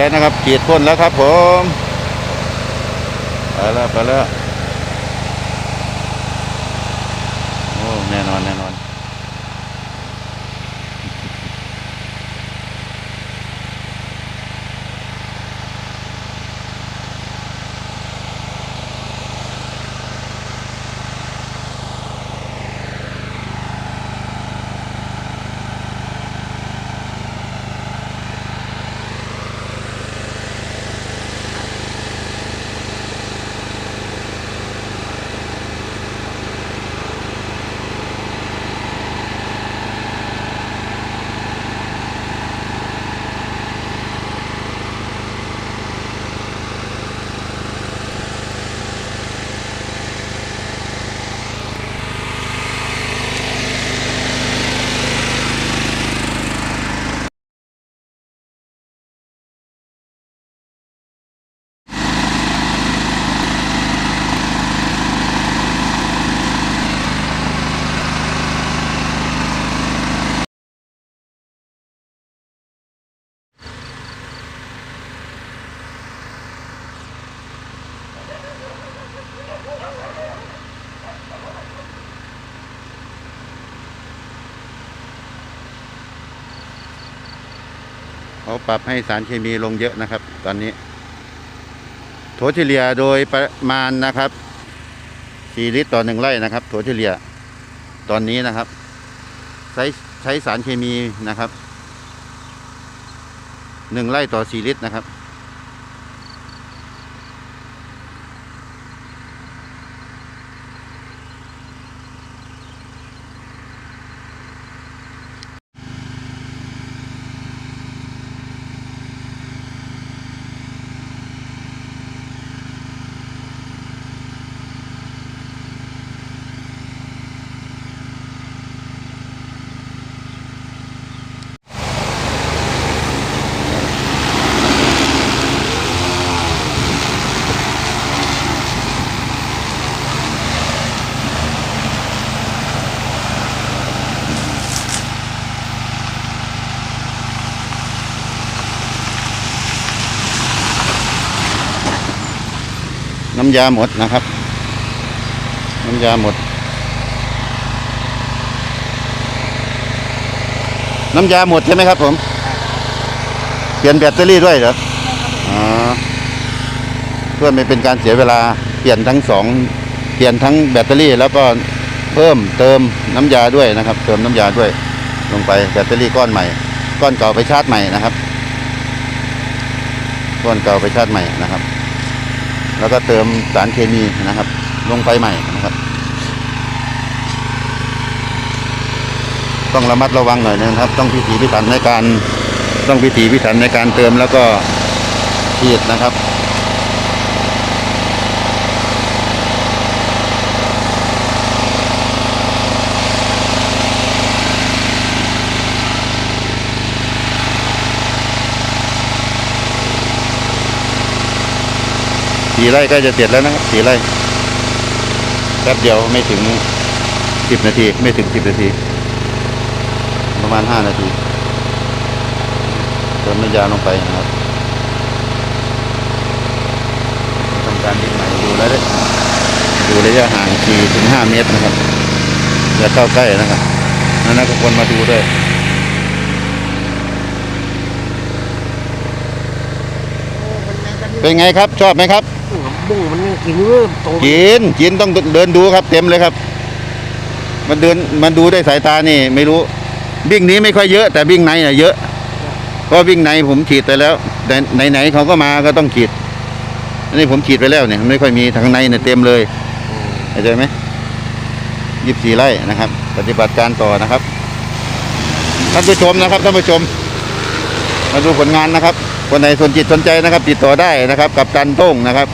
แล้วนะครับขีดพ่นแล้วครับผมไปแล้วไปแล้ว เขาปรับให้สารเคมีลงเยอะนะครับ ตอนนี้โถเฉลี่ยโดยประมาณนะครับ4ลิตรต่อหนึ่งไร่นะครับโถเฉลี่ยตอนนี้นะครับ ใช้ใช้สารเคมีนะครับหนึ่งไร่ต่อสี่ลิตรนะครับำยาหมดนะครับ น้ำยาหมด น้ำยาหมดใช่ไหมครับผม เปลี่ยนแบตเตอรี่ด้วยเหรออ๋อเพื่อไม่เป็นการเสียเวลาเปลี่ยนทั้งสองเปลี่ยนทั้งแบตเตอรี่ แล้วก็เพิ่มเติมน้ำยาด้วยนะครับ เติมน้ำยาด้วย ลงไปแบตเตอรี่ก้อนใหม่ ก้อนเก่าไปชาร์จใหม่นะครับ ก้อนเก่าไปชาร์จใหม่นะครับ แล้วก็เติมสารเคมีนะครับ ลงไปใหม่นะครับ ต้องระมัดระวังหน่อยนะครับ ต้องพิถีพิถันในการต้องพิถีพิถันในการเติมแล้วก็ฉีดนะครับ สีไร่ใก็จะเสร็จแล้วนะครับสีไร่แป๊บเดียวไม่ถึงสิบนาที ไม่ถึงสิบนาที ประมาณห้านาทีเติมน้ำยาลงไปนะครับทำการดิ้นใหม่ดูแล้วเด้ดูระยะห่างสี่ถึงห้าเมตรนะครับอย่าเข้าใกล้นะครับนั่นนะก็ควรมาดูด้วยเป็นไงครับ ชอบไหมครับ บุ้งมันยังกินเริ่มโตกินกินต้องเดินดูครับ เต็มเลยครับ มันเดินมันดูได้สายตานี่ ไม่รู้วิ่งนี้ไม่ค่อยเยอะ แต่วิ่งในน่ะเยอะเพราะวิ่งในผมฉีดไปแล้ว แต่ไหนๆเขาก็มาก็ต้องฉีดอันนี้ผมฉีดไปแล้วเนี่ยไม่ค่อยมีทางในเนี่ยเต็มเลยเข้าใจไหมยี่สี่ไร่นะครับ ปฏิบัติการต่อนะครับท่านผู้ชมนะครับท่านผู้ชม มาดูผลงานนะครับคนไหนสนจิตสนใจนะครับ ติดต่อได้นะครับ กับตันโต้งนะครับ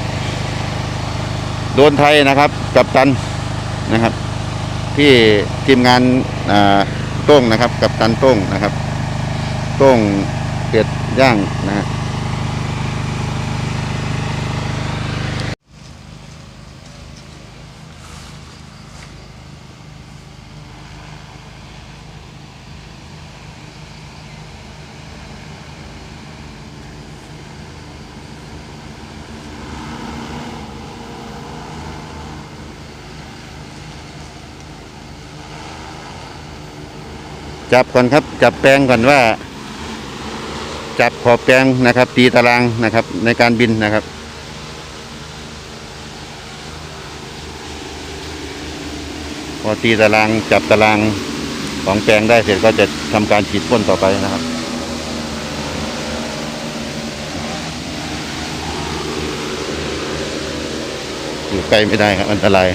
โดนไทยนะครับ กับตันนะครับ ที่ทีมงานโต้งนะครับ กับตันโต้งนะครับโต้งเป็ดย่างนะฮะ จับก่อนครับ จับแปลงก่อนว่า จับขอบแปลงนะครับ ตีตารางนะครับ ในการบินนะครับพอตีตารางจับตารางของแปลงได้เสร็จก็จะทำการฉีดพ่นต่อไปนะครับอยู่ใกล้ไม่ได้ครับอันตราย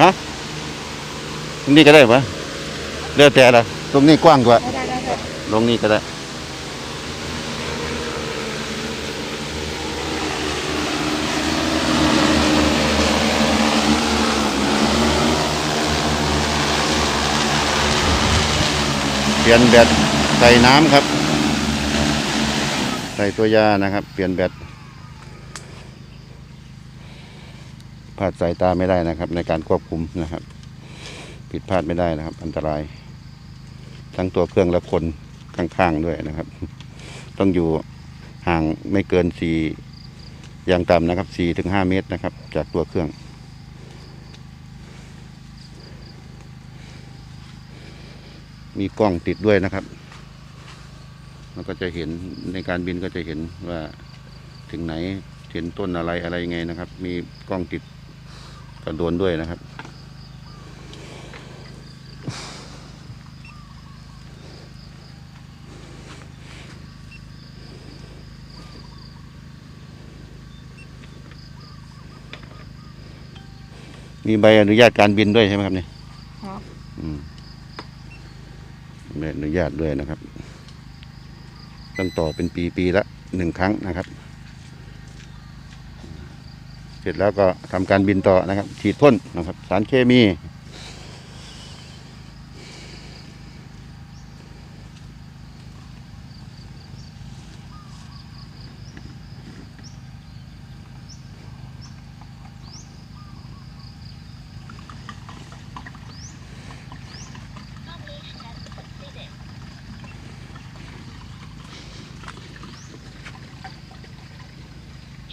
ฮะตรงนี้ก็ได้ปะเลือกแต่ละตรงนี้กว้างกว่าได้ได้ได้ลงนี้ก็ได้เปลี่ยนแบตใส่น้ำครับ ใส่ตัวยานะครับ เปลี่ยนแบต พลาดสายตาไม่ได้นะครับ ในการควบคุมนะครับ ผิดพลาดไม่ได้นะครับ อันตราย ทั้งตัวเครื่องและคนข้างๆด้วยนะครับ ต้องอยู่ห่างไม่เกินสี่อย่างต่ำนะครับสี่ถึงห้าเมตรนะครับ จากตัวเครื่องมีกล้องติดด้วยนะครับเราก็จะเห็นในการบินก็จะเห็นว่าถึงไหนเห็นต้นอะไรอะไรยังไงนะครับ มีกล้องติด กระโดนด้วยนะครับ มีใบอนุญาตการบินด้วยใช่ไหมครับเนี่ยครับอืมใบอนุญาตด้วยนะครับ ต้องต่อเป็นปีปีละหนึ่งครั้งนะครับ เสร็จแล้วก็ทำการบินต่อนะครับ ฉีดพ่นนะครับ สารเคมี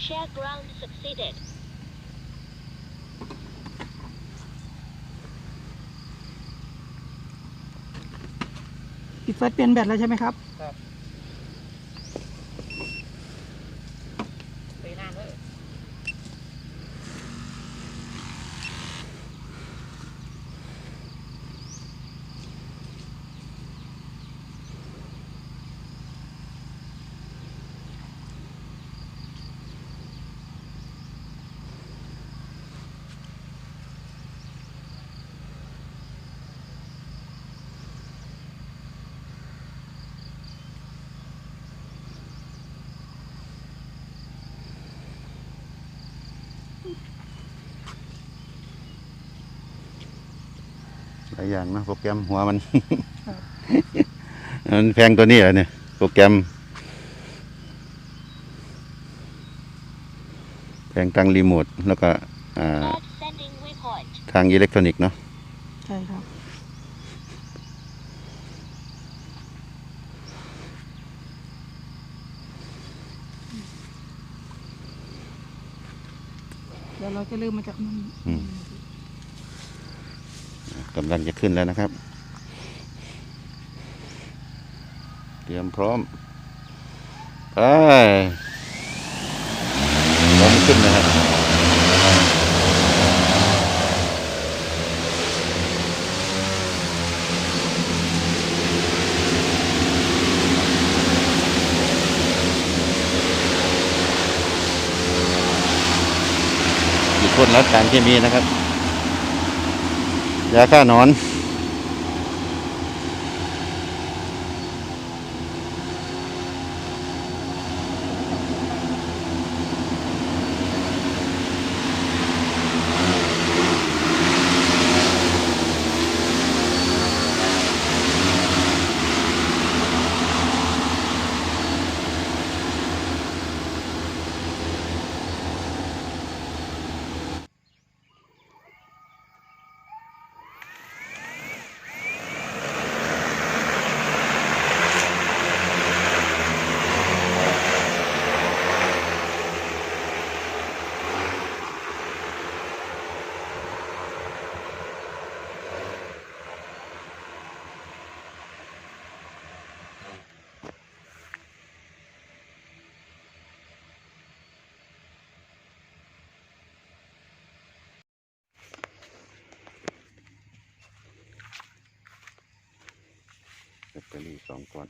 Share ground succeeded. เฟิร์สเปลี่ยนแบตแล้วใช่ไหมครับ ห ลายอย่างนะโปรแกรมหัวมันครับมันแพงตัวนี้เหรอเนี่ยโปรแกรม แพงทางรีโมทแล้วก็อ่า Not sending report. ทางอิเล็กทรอนิกส์เนาะใช่ครับเดี๋ยวเราจะเริ่มมาจากนั่น กำลังจะขึ้นแล้วนะครับ เตรียมพร้อม ไปพร้อมขึ้นนะครับคนแล้วการเคมีนะครับ ยาฆ่าหนอน ตเตอรี่สองก้อน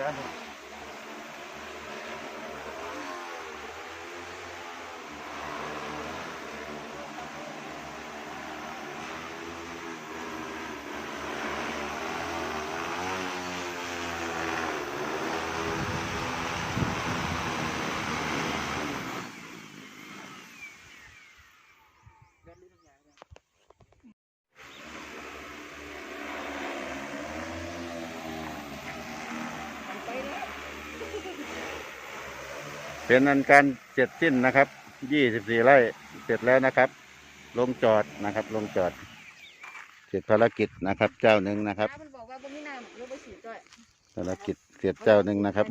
เเป็นอันการเสร็จสิ้นนะครับ24ไร่เสร็จแล้วนะครับ ลงจอดนะครับ ลงจอด เสร็จภารกิจนะครับ เจ้าหนึ่งนะครับ มันบอกว่าบ่มีน้ำหรือบ่ฉีดด้วยภารกิจเสร็จเจ้าหนึ่งนะครับ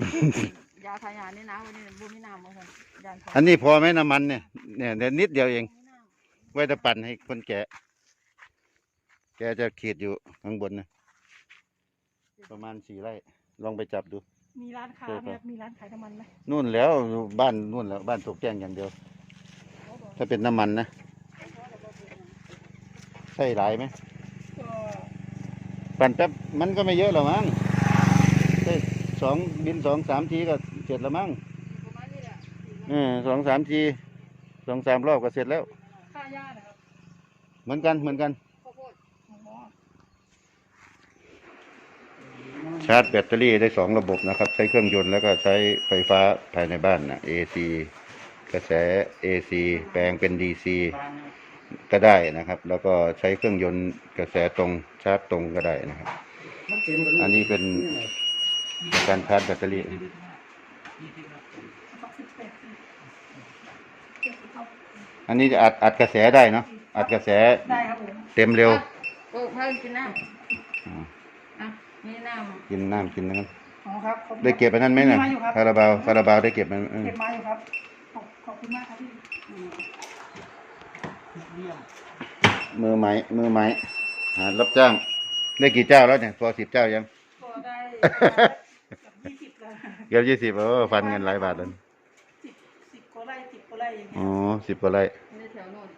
ยาทายานี่นะวันนี้บ่มีน้ำบ่ซั่นยาทาอันนี้พอไหมน้ำมันเนี่ยเนี่ยเดี๋ยวนิดเดียวเอง ไว้จะปั่นให้คนแกะแกจะขีดอยู่ข้างบนนะ ประมาณสี่ไร่ ลองไปจับดู มีร้านค้าใช่ไหมคครัรับบมีร้านขายน้ำมันไหมนู่นแล้วบ้านนู่นแล้วบ้านตกแจ้งอย่างเดียว ถ้าเป็นน้ำมันนะใช่หลายไหมก็ปั่นแป๊บมันก็ไม่เยอะหรอกมั้งใช่สองบินสองสามทีก็เสร็จแล้วมั้งประมาณนี้แหละเออสองสามทีสองสามรอบก็เสร็จแล้ว ค่าหญ้านะครับ เหมือนกันเหมือนกัน ข้าวโพด อ๋อ ชาร์จแบตเตอรี่ได้สองระบบนะครับ ใช้เครื่องยนต์แล้วก็ใช้ไฟฟ้าภายในบ้านนะ AC กระแส AC แปลงเป็น DC ก็ได้นะครับ แล้วก็ใช้เครื่องยนต์กระแสตรงชาร์จตรงก็ได้นะครับ อันนี้เป็นการชาร์จแบตเตอรี่สักสิบแปดสิบเจ็ดสิบครับอันนี้จะอัดอัดกระแสได้เนาะอัดกระแสได้ครับผมเต็มเร็วโอ้พากินน้อ่าำ อะมีน้ำกินน้ำกินนะครับอ๋อครับขอบคุณได้เก็บอันนั้นไหมมีน่ะมาอยู่ครับคาราบาวคาราบาวได้เก็บมันเออเก็บมาอยู่ครับขอบขอบคุณมากครับพี่มือไม้มือไม้หหารับจ้าง ได้กี่เจ้าแล้วเนี่ยพอสิบเจ้ายัง พอได้ยี่สิบแล้วเกือบยี่สิบเออฟันเงินหลายบาทแล้วสิบสิบกว่าไร่สิบกว่าไร่อย่างเงี้อ๋ยอสิบกว่าไร่ในแถวโน่น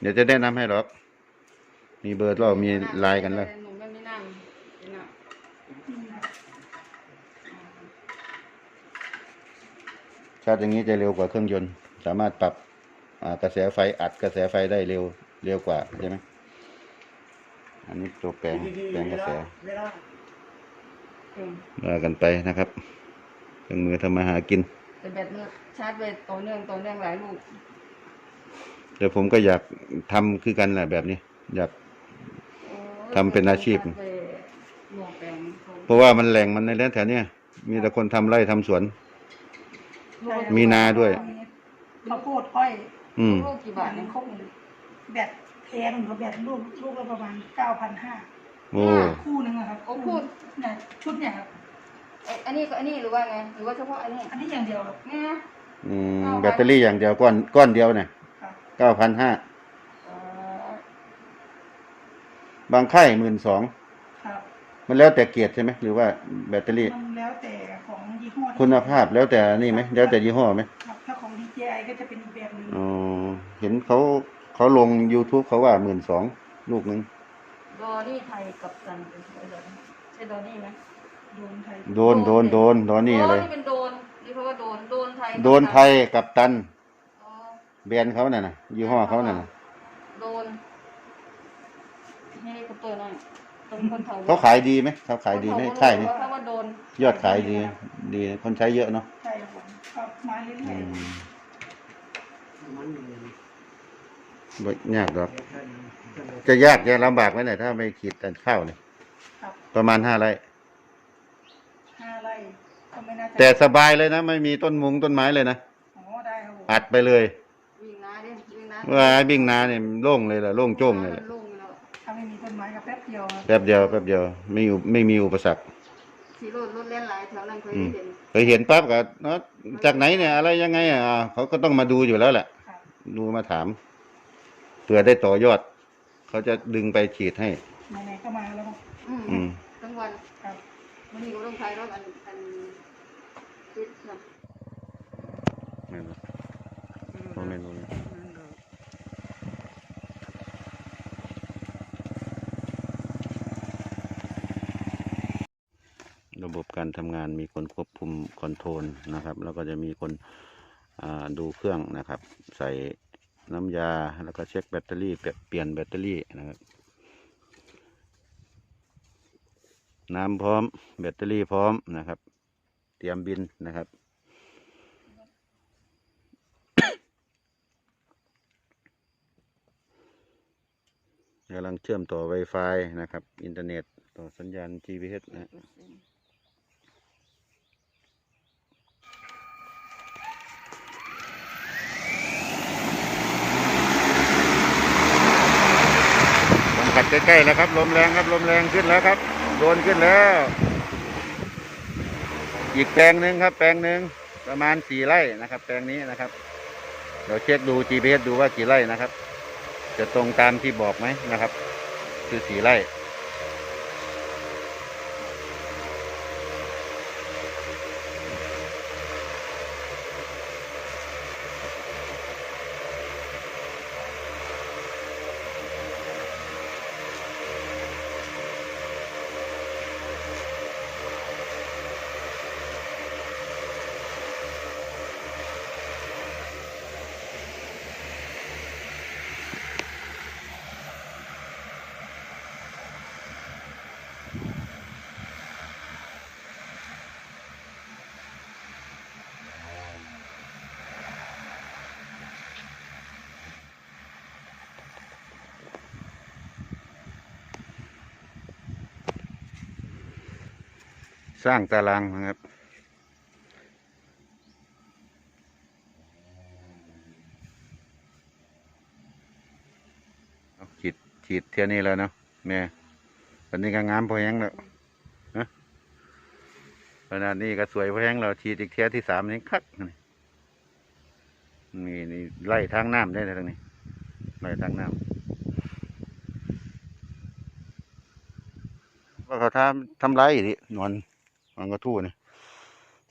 เดี๋ยวจะแนะนำให้หรอกมีเบอร์เรามีไลน์กันแล้ว หนุ่มไม่นั่งเห็นอะ ชาร์จอย่างนี้จะเร็วกว่าเครื่องยนต์ สามารถปรับอ่ากระแสไฟอัดกระแสไฟได้เร็วเร็วกว่าใช่ไหมอันนี้ตัวแปลงแปลงกระแสเวลาอืมว่ากันไปนะครับเครื่องมือทำมาหากินแต่แบตมันชาร์จไปต่อเนื่องต่อเนื่องหลายลูกแต่ผมก็อยากทำคือกันแหละแบบนี้ อยากโอ้ทำเป็นอาชีพชร์จไปหม้อแปลงเขาเพราะว่ามันแหล่งมันในแถวเนี้ยมีแต่คนทำไร่ทำสวน มีนาด้วย ข้าวโพดอ้อยอืม ลูกกี่บาบาททหนึเนี่ยงครบหนึ่งแบตแพงเขาแบตลูกลูกละประมาณเก้าพันห้าโอ้ คู่หนึ่งอะครับโอ้พูดเนี่ยชุดเนี่ยครับเอ้ยอันนี้ก็อันนี้หรือว่าไง หรือว่าเฉพาะอันนี้อันนี้อย่างเดียวครับเนี่ยอืม แบตเตอรี่อย่างเดียวก้อนก้อนเดียวเนี่ยครับเก้าพันห้า เอ่อบางค่ายหมื่นสองครับ มันแล้วแต่เกียรติใช่ไหมหรือว่าแบตเตอรี่ มันแล้วแต่ของยี่ห้อที่คุณภาพแล้วแต่นี่ไหมแล้วแต่ยี่ห้อไหมครับถ้าของ DJI ก็จะเป็นอีกแบบหนึงอ๋อเห็นเขาเขาลง YouTube เขาว่าหมื่นสองลูกหนึงดอนี่ไทยกับซันเป็นอะไรเหรอใช่ดอนี่ไหมโดนไทยโดนโดนโดนโดนนี่อะไรนี่เป็นโดนนี่เขาว่าโดนโดนไทยโดนไทยกับตันอ๋อแบรนด์เขาน่ะนะยี่ห้อเขาน่ะนะโดนให้คุณเปิดหน่อย ตรงคนเผาเขาขายดีไหมเขาขายดีไหมค่ายนี้เขาว่าโดนยอดขายดี ดีคนใช้เยอะเนาะใช่ครับผมก็มาเรื่อือยมมันหนึ่งบ่ยากหรอกแค่นั้นก็เลยจะยากจะลำบากไหมเนี่ยถ้าไม่ขีดแต่ข้าวเนี่ยๆครับประมาณห้าไร่ห้าไร่ก็ไม่น่าจะแต่สบายเลยนะ ไม่มีต้นมุงต้นไม้เลยนะอ๋อได้ครับผมอัดไปเลยวิ่งนาดิวิ่งนาว่าไอ้บิ่งนาเนี่ยโล่งเลยล่ะโล่งโจ้งเลยล่ะ เดียวครับแป๊บเดียวแป๊บเดียวไม่อยู่ไม่มีอุปสรรคขี่รถรถเล่นหลายแถวนั้นเคยอืมเห็นไปเห็นปั๊บก็เนาะจากไหนเนี่ย อะไรยังไงอะอ่าเขาก็ต้องมาดูอยู่แล้วแหละครับดูมาถามเผื่อได้ต่อยอด เขาจะดึงไปฉีดให้ ไหนๆก็มาแล้วครับอืมอืมทั้งวันครับวันนี้ก็ต้องใช้รถอันอันติดนะ ไม่รู้ผมไม่รู้ บบการทำงานมีคนควบคุมคอนโทรลนะครับ แล้วก็จะมีคนดูเครื่องนะครับ ใส่น้ำยาแล้วก็เช็คแบตเตอรี่เปลี่ยนแบตเตอรี่นะครับ น้ำพร้อมแบตเตอรี่พร้อมนะครับ เตรียมบินนะครับกำลังเชื่อมต่อ Wi-Fi นะครับ อินเทอร์เน็ต ต่อสัญญาณ GPS นะ ผมขัด ใกล้ๆแล้วครับลมแรงครับลมแรงขึ้นแล้วครับโดนขึ้นแล้ว อีกแปลงหนึ่งครับ แปลงหนึ่งประมาณสี่ไร่นะครับ แปลงนี้นะครับ เดี๋ยวเช็คดู GPS ดูว่ากี่ไร่นะครับ จะตรงตามที่บอกไหมนะครับ คือสี่ไร่ สร้างตารางนะครับ ฉีดฉีดเท่านี้แล้วเนาะแม่ตอนนี้ก็งามพอแห้งแล้วนะขนาดนี้ก็สวยพอแห้งแล้วฉีดอีกเท่าที่สามนี้คักนี่นี่ไล่ทางน้ำได้เลยตรงนี้ไล่ทางน้ำว่าเขาทำทำไรดินอน นอนกระทู้นี่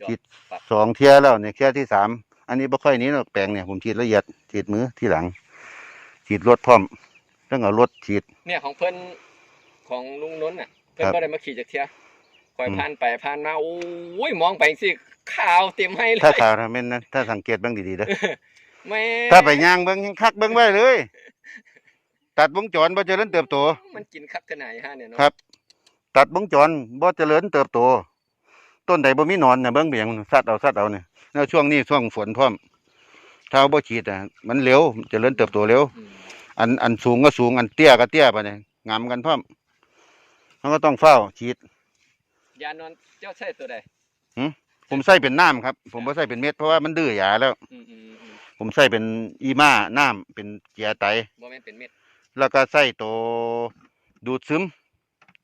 จบฉีดปักสองเที่ยแล้วเนี่ยเที่ยที่สามอันนี้บ่ค่อยหนี้หรอกแปลงเนี่ยผมฉีดละเอียดฉีดมือที่หลัง ฉีดรถพร้อมต้องเอารถฉีด เนี่ยของเพิ่นของลุงนนท์น่ะ เพิ่นครับบ่ได้มาขี่จากเที่ยคอยอืมผ่านไปผ่านมาโอ้ยมองไปสิขาวเต็มให้เลถ้ายข่าวทำเป็นนะถ้าสังเกตเบ้างดีๆเด้อแม่ถ้าไปย่างเบิ้งยังคักเบิ้งไว้เลย ตัดวงจรบ่เจริญเติบโต มันกินคักขนาดฮะเนี่ยเนาะครับ ตัดวงจรบ่เจริญเติบโต ต้นใดบ่มีหนอนน่ะเบิ่งเบียงสัตว์เอาสัตว์เอาเนี่ยแล้วช่วงนี้ช่วงฝนพร้อมถ้าเอาบ่ฉีดอะมันเร็วเจริญเติบโตเร็วอืมอันอันสูงก็สูงอันเตี้ยก็เตี้ยไปเนี่ยงามกันพร้อมมันก็ต้องเฝ้าฉีดยานอนเจ้าใช่ตัวใดผมใส่เป็นน้ำครับ ผมบ่ใส่เป็นเม็ดเพราะว่ามันดื้อยาแล้วอืมอืมอืมผมใส่เป็นอีม่าน้ำเป็นเกียร์ไตบ่แม่นเป็นเม็ดแล้วก็ใส่ตัวดูดซึม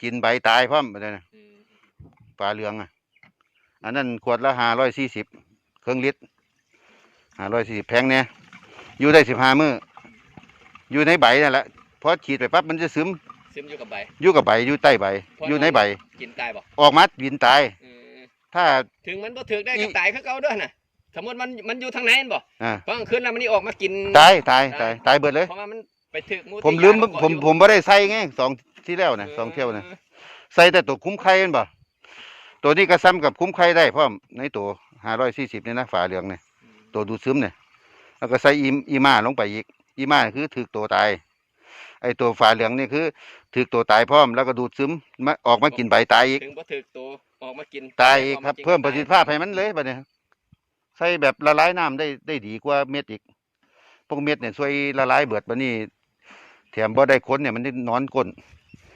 กินใบตายพร้อมไปเลยนะอืมปลาเหลืองอะ อันนั้นขวดละห้าร้อยสี่สิบเครื่องลิตรห้าร้อยสี่สิบแพงเนี่ยอยู่ได้สิบห้ามื้ออยู่ในใบนั่นแหละพอฉีดไปปั๊บมันจะซึมซึมอยู่กับใบอยู่กับใบอยู่ใต้ใบพออยู่ในใบ กินตายบ่ออกมาบินตายอืมถ้าถึงมันบ่ถึกได้อีก็ตายคือเก่าเด้อน่ะสมมุติมันมันอยู่ทางไหนนั่นบ่อ่าเพราะกลางคืนแล้วมันนี่ออกมากินตายตายตายตายเบิดเลยเพราะว่ามันไปถึกหมูผมที่ลืมยาผมเกาะอยู่ผมไม่ได้ใส่ไงสองที่แล้วนะสองเที่ยวนะใส่แต่ตัวคุ้มไข่แม่นบ่ ตัวนี้ก็ซ้ำกับคุ้มไข่ได้พร้อมในตัวห้าร้อยสี่สิบนี่นะฝาเหลืองเนี่ยอืมตัวดูดซึมเนี่ยแล้วก็ใส่อีอีมาลงไปอีก อีมาคือถือตัวตาย ไอตัวฝาเหลืองนี่คือถือตัวตายพร้อมแล้วก็ดูดซึมมาออกมากินใบตายอีกถึงบ่ถึกตัวออกมากินตายอีกครับออกากินเพิ่มประสิทธิภาพให้มันเลยบัดนี้ใส่แบบละลายน้ำได้ได้ดีกว่าเม็ดอีก พวกเม็ดเนี่ยช่วยละลายเบิดบัดนี้แถมบ่ได้ค้นเนี่ยมันได้นอนก้น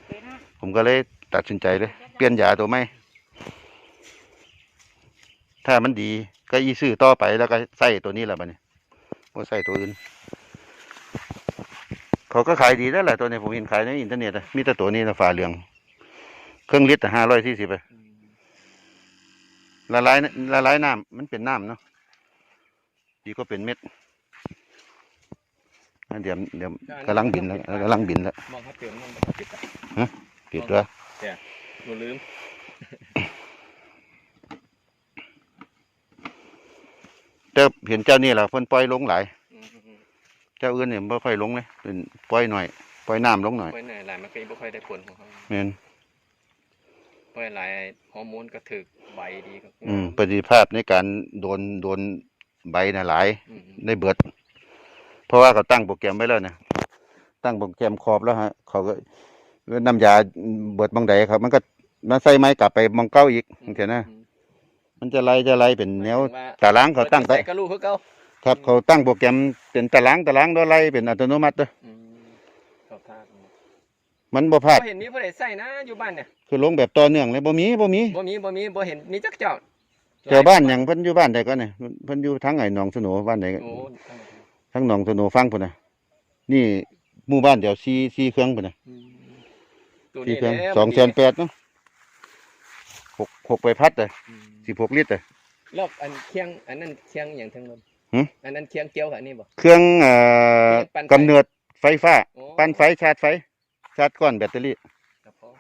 เป็นนะผมก็เลยตัดสินใจเลย เปลี่ยนยาตัวไม่ ถ้ามันดีก็อีซื้อต่อไปแล้วก็ใส่ตัวนี้แหละบัดนี้ว่าใส่ตัวอื่น เขาก็ขายดีแล้วแหละตัวนี้ผมเห็นขายในอินเทอร์เน็ตอะมีแต่ตัวนี้นะฝาเหลือง เครื่องลิตรห้าร้อยสี่สิบอืมละลายละลายน้ำมันเป็นน้ำเนาะดีก็เป็นเม็ดอะเดี๋ยวเดี๋ยวกำลังบินแล้วกำลังบินแล้วมองเขาเติมมันบ่ปิดอะปิดตัวหนูลืม แต่เห็นเจ้านี่แหละเพิ่นปล่อยลงหลายอืมอืมเจ้าอื่นเนี่ยไม่ค่อยลงเลยเป็นปล่อยหน่อย ปล่อยน้ำลงหน่อยปล่อยหน่อยหลายมันก็บ่ค่อยได้ผลของเขาเม่นปล่อยหลายฮอร์โมนก็ถึกใบดีก็อืมประสิทธิภาพในการโดนโดนใบน่ะหลายอืมอืมได้เบิด เพราะว่าเขาตั้งโปรแกรมไว้แล้วนะตั้งโปรแกรมครอบแล้วฮะ เขาก็น้ำยาเบิดบางใดครับ มันก็มาใส่ไม้กลับไปมองเก้าอีกเห็นนะอื มมันจะไล่จะไล่เป็นแนวหมายถึงว่าตารางเขาตั้งไปใส่กระลูกคือเก่าครับเขาตั้งโปรแกรมเป็นตารางตารางโดยไล่เป็นอัตโนมัติเด้ออืมขอบทางมันบ่พลาดบ่เห็นมีผู้ใดใส่นะอยู่บ้านเนี่ยคือลงแบบต่อเนื่องเลยบ่มีบ่มีบ่มีบ่มีบ่เห็นมีจักเจ้าเจ้าบ้านหยังเพิ่นอยู่บ้านใดก็เนี่ยเพิ่นอยู่ทั้งไอ้หนองสโหนบ้านใดก็โอ้ทั้งหนองสโหนฟังพุ่นน่ะนี่หมู่บ้านเดี๋ยวซีซีเครื่องพุ่นน่ะอืมตัวซีนี้เครื่องแหละสองแสนแปดเนาะหกหกใบพัดอะอืม สิบหกลิตรอะรอบอันเคียงอันนั้นเคียงอย่างทั้งนั้นหึ อันนั้นเคียงเกี่ยวกับอันนี้บ่ เครื่องเอ่อปั่นไฟ กำเนิดไฟฟ้า โอ้ปั้นไฟชาร์จไฟ ชาร์จก้อนแบตเตอรี่ ครับผม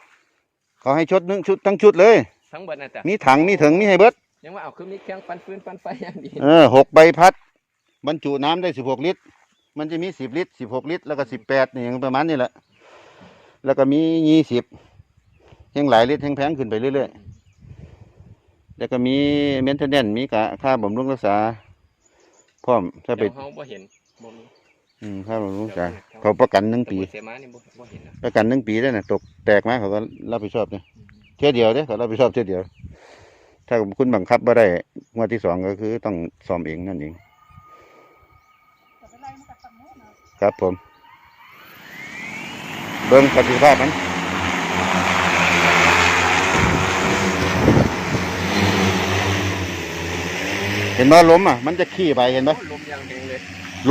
เขาให้ชุดหนึงชุดทั้งชุดเลย ทั้งเบิดน่ะจ้ะมีถังมีถึงมีให้เบิด ยังว่าเอาคือมีเคียงปั่นฟืนปั่นไฟอย่างดีเออหกใบพัด บรรจุน้ำได้สิบหกลิตร มันจะมีสิบลิตรสิบหกลิตร แล้วก็สิบแปดนี่อย่างประมาณนี้แหละ แล้วก็มียี่สิบยังหลายลิตรแพงๆขึ้นไปเรื่อย ๆ แล้วก็มีเมนเทนเนนมีกะค่าบำรุงรักษา พร้อมถ้าไปเดี๋ยวเฮาบ่เห็นบ่มีอืมค่าบำรุงรักษาเขาประกันหนึ่งแต่ปีบุญเสมานี่บ่บ่เห็นนะประกันหนึ่งปีได้น่ะตกแตกมาเขาก็รับผิดชอบเนี่ยเที่ยวเดียวเด้อเขารับผิดชอบเที่ยวเดียว ถ้าคุณบังคับบ่ได้งวดที่สองก็คือต้องซ่อมเองนั่นเองแต่เป็นไรมันกับฝั่งโน้นเนาะครับผม เบิ้งประสิทธิภาพมัน เห็นว่าล้มอะ มันจะขี้ใบเห็นปะโอ้ลมอย่างแรงเลย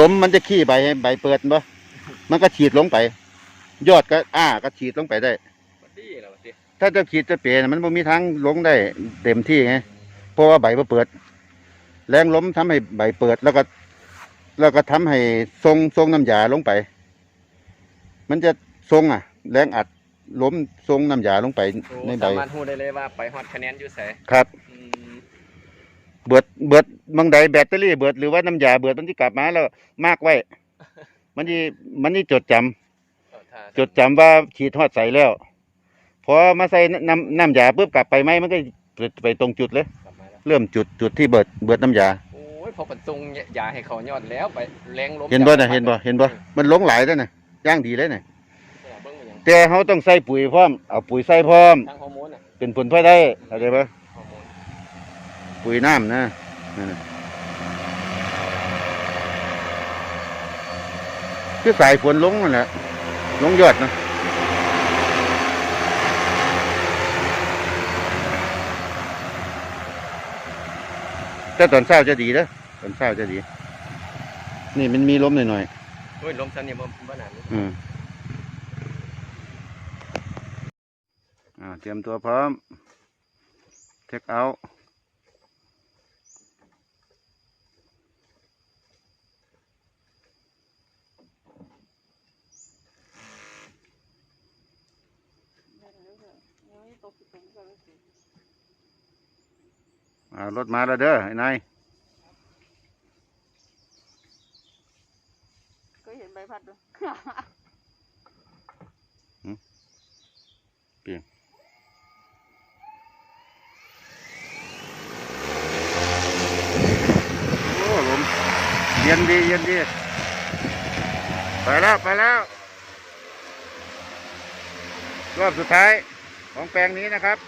ล้มมันจะขี้ใบให้ใบเปิดปะมันก็ฉีดลงไป ยอดก็ อ้าก็ฉีดลงไปได้บ่ดีแล้วว่าสิถ้าจะขีดจะเปลี่ยนมันบ่มีทางลงได้เต็มที่ไงเพราะว่าใบบ่เปิด แรงล้มทำให้ใบเปิดแล้วก็ แล้วก็ทำให้ทรงทรงน้ำยาลงไป มันจะทรงอะ แรงอัดล้มทรงน้ำยาลงไปโอ้ในใบสามารถฮู้ได้เลยว่าไปฮอดคะแนนอยู่ไสครับ อืม เบิดเบิดบางใดแบตเตอรี่เบิดหรือว่าน้ำยาเบิดมันที่กลับมาแล้วมากไว้ มันนี่มันนี่จดจำเอาถ้าจดจำว่าฉีดฮอดใส่แล้วพอมาใส่น้ำน้ำยาปุ๊บกลับไปไหมมันก็ไปไปตรงจุดเลย กลับมาแล้วเริ่มจุดจุดที่เบิดเบิดน้ำยา โอ้ยพอประตุงยาให้เขายอดแล้วไปแรงลมเห็นบ่จากน่ะเห็นบ่เห็นบ่มันหลงหลายแล้วน่ะย่างดีเลยน่ะเบิ่งมันหยังแต่เขาต้องใส่ปุ๋ยพร้อมเอาปุ๋ยใส่พร้อม ทางฮอร์โมนน่ะเป็นผลพลอยได้เข้าใจปะฮอร์โมน ปุ๋ยน้ำนะนั่นน่ะคือสายฝนลงนั่นแหละลงยอดนะแต่ตอนเช้าจะดีนะตอนเช้าจะดี นี่มันมีลมหน่อยโอ้ยลมซันนี่บ่บ่นานนี่ๆอืมอ่าเตรียมตัวพร้อมเทคเอาท์ ยังไม่ตกสิบผมก็ รู้สึกอ่ารถมาแล้วเด้อไอ้นายก็เห็นใบพัดด้วยโอ้ลมเย็นดีเย็นดี ไปแล้ว ไปแล้ว รอบสุดท้ายของแปลงนี้นะครับ